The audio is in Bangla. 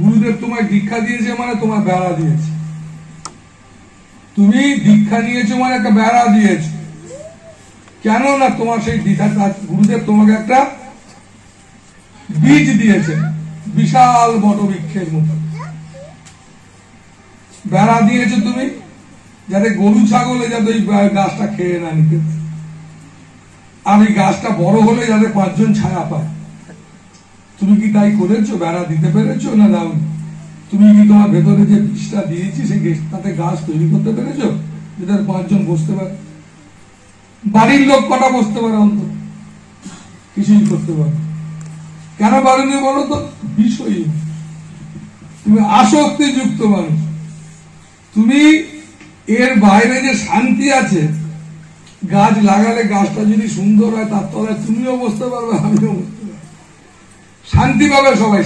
গুরুদেব তোমায় দীক্ষা দিয়েছে মানে তোমার বেড়া দিয়েছে। তুমি দীক্ষা নিয়েছো মানে একটা বেড়া দিয়েছে। কেন না তোমার সেই দ্বিধা গুরুদেব তোমাকে একটা বীজ দিয়েছে, বিশাল বটবৃক্ষের মতো। বেড়া দিয়েছ তুমি, যাতে গরু, ছাগলে যাতে ওই গাছটা খেয়ে না নিতে। আর গাছটা বড় হলে যাতে পাঁচজন ছায়া পায়। তুমি কি তাই করেছ? বেড়া দিতে পেরেছ না দাওনি তুমি কি তোমার ভেতরে যে বীজটা দিয়েছি, সেই তাতে গাছ তৈরি করতে পেরেছ? যেটা পাঁচজন বসতে পারে। বাড়ির লোক কটা বসতে পারে অন্তত? কিছুই করতে পারে। কেন পারেনি বলো তো? বিষয়ী তুমি আসক্তি যুক্ত মানুষ। তুমি এর বাইরে যে শান্তি আছে, গাছ লাগালে গাছটা যদি সুন্দর হয়, তার তলায় তুমিও বসতে পারবে, আমিও বসতে শান্তি পাবে সবাই।